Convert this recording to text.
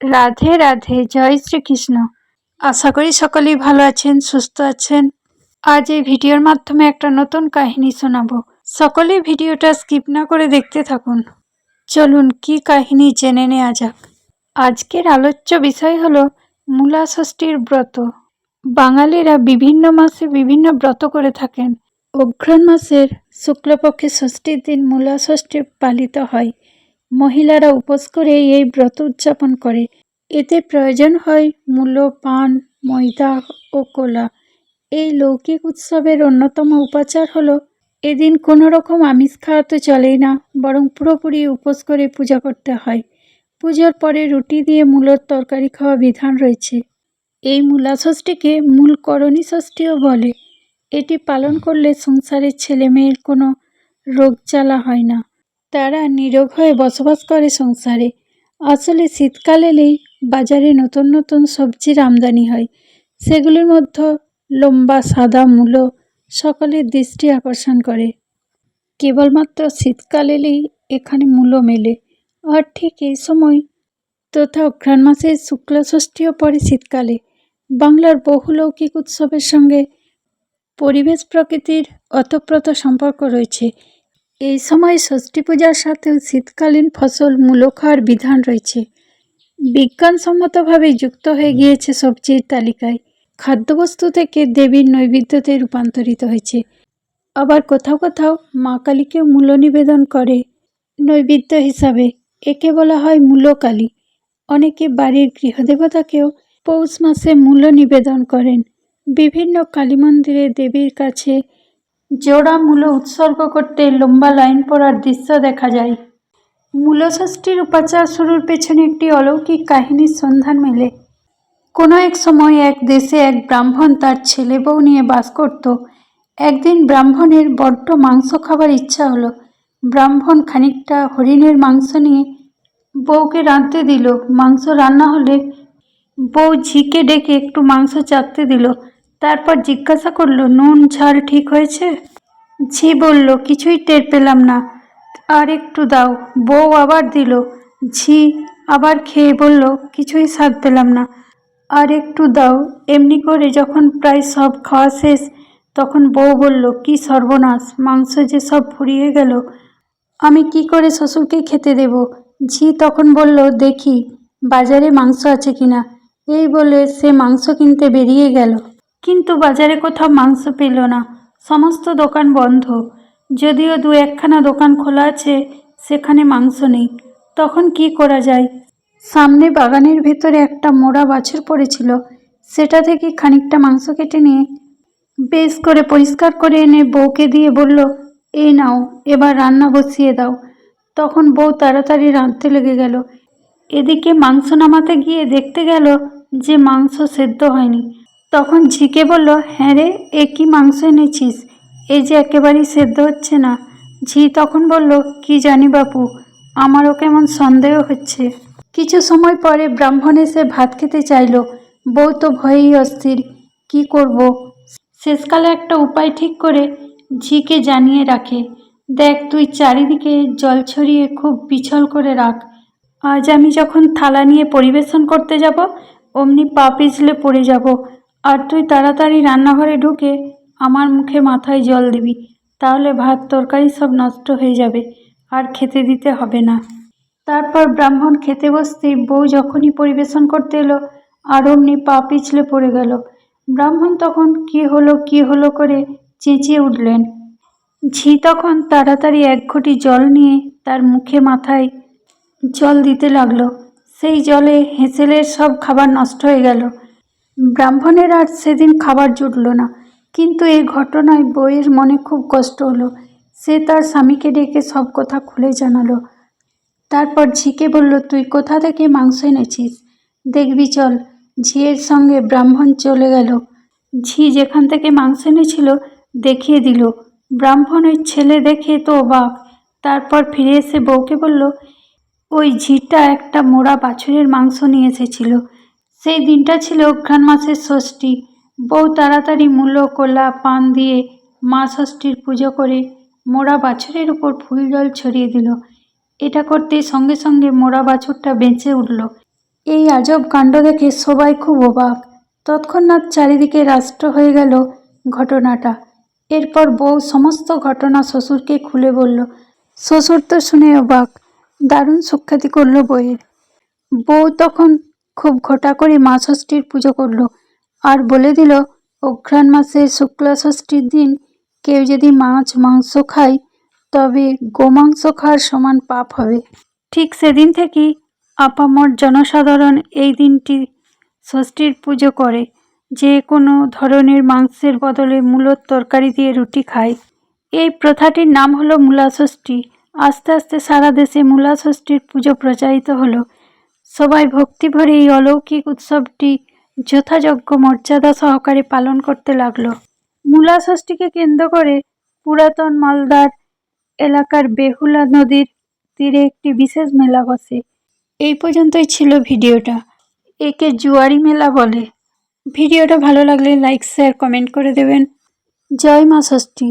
রাধে রাধে, জয় শ্রীকৃষ্ণ। আশা করি সকলেই ভালো আছেন, সুস্থ আছেন। আজ এই ভিডিওর মাধ্যমে একটা নতুন কাহিনী শোনাবো। সকলেই ভিডিওটা স্কিপ না করে দেখতে থাকুন। চলুন, কি কাহিনী জেনে নেওয়া যাক? আজকের আলোচ্য বিষয় হলো মূলা ষষ্ঠীর ব্রত। বাঙালিরা বিভিন্ন মাসে বিভিন্ন ব্রত করে থাকেন। অঘ্রাণ মাসের শুক্লপক্ষে ষষ্ঠীর দিন মূলা ষষ্ঠী পালিত হয়। মহিলারা উপোস করে এই ব্রত উদযাপন করে। এতে প্রয়োজন হয় মূলো, পান, ময়দা ও কোলা। এই লৌকিক উৎসবের অন্যতম উপাচার হলো, এদিন কোনো রকম আমিষ খাওয়া তো চলেই না, বরং পুরোপুরি উপোস করে পূজা করতে হয়। পুজোর পরে রুটি দিয়ে মূলোর তরকারি খাওয়া বিধান রয়েছে। এই মূলা ষষ্ঠীকে মূল করণী ষষ্ঠীও বলে। এটি পালন করলে সংসারের ছেলে মেয়ের কোনো রোগ জ্বালা হয় না। তারা নিরোগ হয়ে বসবাস করে সংসারে। আসলে শীতকাল এলেই বাজারে নতুন নতুন সবজির আমদানি হয়। সেগুলির মধ্যে লম্বা, সাদা মূলো সকলের দৃষ্টি আকর্ষণ করে। কেবলমাত্র শীতকাল এলেই এখানে মূলো মেলে। আর ঠিক এই সময় তথা অঘ্রাণ মাসের শুক্লা ষষ্ঠীও পড়ে শীতকালে। বাংলার বহু লৌকিক উৎসবের সঙ্গে পরিবেশ প্রকৃতির অতপ্রত সম্পর্ক রয়েছে। এই সময় ষষ্ঠী পূজার সাথেও শীতকালীন ফসল মূলো খাওয়ার বিধান রয়েছে। বিজ্ঞানসম্মতভাবে যুক্ত হয়ে গিয়েছে সবজির তালিকায়। খাদ্যবস্তু থেকে দেবীর নৈবেদ্যতে রূপান্তরিত হয়েছে। আবার কোথাও কোথাও মা কালীকেও মূল নিবেদন করে নৈবেদ্য হিসাবে। একে বলা হয় মূলকালী অনেকে বাড়ির গৃহদেবতাকেও পৌষ মাসে মূল নিবেদন করেন। বিভিন্ন কালী মন্দিরে দেবীর কাছে জোড়া মূল্য উৎসর্গ করতে লম্বা লাইন পড়ার দৃশ্য দেখা যায়। মূলষষ্ঠীর উপাচার শুরুর পেছনে একটি অলৌকিক কাহিনীর সন্ধান মেলে। কোনো এক সময় এক দেশে এক ব্রাহ্মণ তার ছেলে বউ নিয়ে বাস করত। একদিন ব্রাহ্মণের বড্ড মাংস খাবার ইচ্ছা হলো। ব্রাহ্মণ খানিকটা হরিণের মাংস নিয়ে বউকে রাঁধতে দিল। মাংস রান্না হলে বউ ঝিকে ডেকে একটু মাংস চাটতে দিল। তারপর জিজ্ঞাসা করল, নুন ঝাল ঠিক হয়েছে? ঝি বলল, কিছুই টের পেলাম না। আর একটু দাও। বউ আবার দিল, ঝি আবার খেয়ে বলল, কিছুই স্বাদ পেলাম না। আর একটু দাও। এমনি করে যখন প্রায় সব খাওয়া শেষ, তখন বউ বলল, কি সর্বনাশ, মাংস যে সব ফুরিয়ে গেল, আমি কি করে শ্বশুরকে খেতে দেব? ঝি তখন বলল, দেখি, বাজারে মাংস আছে কিনা। এই বলে সে মাংস কিনতে বেরিয়ে গেল। কিন্তু বাজারে কোথাও মাংস পেল না। সমস্ত দোকান বন্ধ। যদিও দু একখানা দোকান খোলা আছে, সেখানে মাংস নেই। তখন কি করা যায়? সামনে বাগানের ভেতরে একটা মোড়া বাছুর পড়েছিল। সেটা থেকে খানিকটা মাংস কেটে নিয়ে বেশ করে পরিষ্কার করে এনে বউকে দিয়ে বলল এই নাও, এবার রান্না বসিয়ে দাও। তখন বউ তাড়াতাড়ি রাঁধতে লেগে গেল। এদিকে মাংস নামাতে গিয়ে দেখতে গেল যে মাংস সেদ্ধ হয়নি। তখন ঝিকে বলল হ্যাঁ রে, এ কি মাংস এনেছিস? এই যে একেবারেই সেদ্ধ হচ্ছে না। ঝি তখন বলল, কি জানি বাপু, আমারও কেমন সন্দেহ হচ্ছে। কিছু সময় পরে ব্রাহ্মণ এসে ভাত খেতে চাইল। বউ তো ভয়েই অস্থির, কি করব? শেষকালে একটা উপায় ঠিক করে ঝিকে জানিয়ে রাখে, দেখ, তুই চারিদিকে জল ছড়িয়ে খুব পিছল করে রাখ। আজ আমি যখন থালা নিয়ে পরিবেশন করতে যাব, অমনি পা পিছলে পড়ে যাব। আর তুই তাড়াতাড়ি রান্নাঘরে ঢুকে আমার মুখে মাথায় জল দিবি, তাহলে ভাত তরকারি সব নষ্ট হয়ে যাবে, আর খেতে দিতে হবে না। তারপর ব্রাহ্মণ খেতে বসতেই বউ যখনই পরিবেশন করতে এলো, আর অমনি পা পিছলে পড়ে গেল। ব্রাহ্মণ তখন কি হলো কি হলো করে চেঁচিয়ে উঠলেন। ঝি তখন তাড়াতাড়ি এক ঘটি জল নিয়ে তার মুখে মাথায় জল দিতে লাগল। সেই জলে হেঁসেলের সব খাবার নষ্ট হয়ে গেল। ব্রাহ্মণের আর সেদিন খাবার জুটল না। কিন্তু এই ঘটনায় বইয়ের মনে খুব কষ্ট হলো। সে তার স্বামীকে ডেকে সব কথা খুলে জানালো। তারপর ঝিকে বলল, তুই কোথা থেকে মাংস এনেছিস? দেখবি, চল। ঝিয়ের সঙ্গে ব্রাহ্মণ চলে গেল। ঝি যেখান থেকে মাংস এনেছিল, দেখিয়ে দিল। ব্রাহ্মণের ছেলে দেখে তো অবাক। তারপর ফিরে এসে বউকে বলল, ওই ঝিটা একটা মোড়া বাছুরের মাংস নিয়ে এসেছিল। সেই দিনটা ছিল অঘ্রাণ মাসের ষষ্ঠী। বউ তাড়াতাড়ি মূলো কোলা, পান দিয়ে মা ষষ্ঠীর পুজো করে মোড়া বাছুরের উপর ফুল জল ছড়িয়ে দিল। এটা করতে সঙ্গে সঙ্গে মোড়া বাছুরটা বেঁচে উঠল। এই আজব কাণ্ড দেখে সবাই খুব অবাক। তৎক্ষণাৎ চারিদিকে রাষ্ট্র হয়ে গেল ঘটনাটা। এরপর বউ সমস্ত ঘটনা শ্বশুরকে খুলে বলল, শ্বশুর তো শুনে অবাক, দারুণ সুখ্যাতি করল বইয়ের বউ তখন খুব ঘটা করে মা ষষ্ঠীর পুজো করল। আর বলে দিল, অঘ্রাণ মাসের শুক্লা ষষ্ঠীর দিন কেউ যদি মাছ, মাংস খায়, তবে গোমাংস খাওয়ার সমান পাপ হবে। ঠিক সেদিন থেকেই আপামর জনসাধারণ এই দিনটি ষষ্ঠীর পুজো করে। যে কোনো ধরনের মাংসের বদলে মূলোর তরকারি দিয়ে রুটি খায়। এই প্রথাটির নাম হলো মূলা ষষ্ঠী। আস্তে আস্তে সারা দেশে মূলা ষষ্ঠীর পুজো প্রচারিত হলো। সবাই ভক্তি ভরে এই অলৌকিক উৎসবটি যথাযোগ্য মর্যাদা সহকারে পালন করতে লাগল। মূলা ষষ্ঠীকে কেন্দ্র করে পুরাতন মালদার এলাকার বেহুলা নদীর তীরে একটি বিশেষ মেলা বসে। এই পর্যন্তই ছিল ভিডিওটা। একে জুয়ারি মেলা বলে। ভিডিওটা ভালো লাগলে লাইক শেয়ার কমেন্ট করে দেবেন। জয় মা ষষ্ঠী।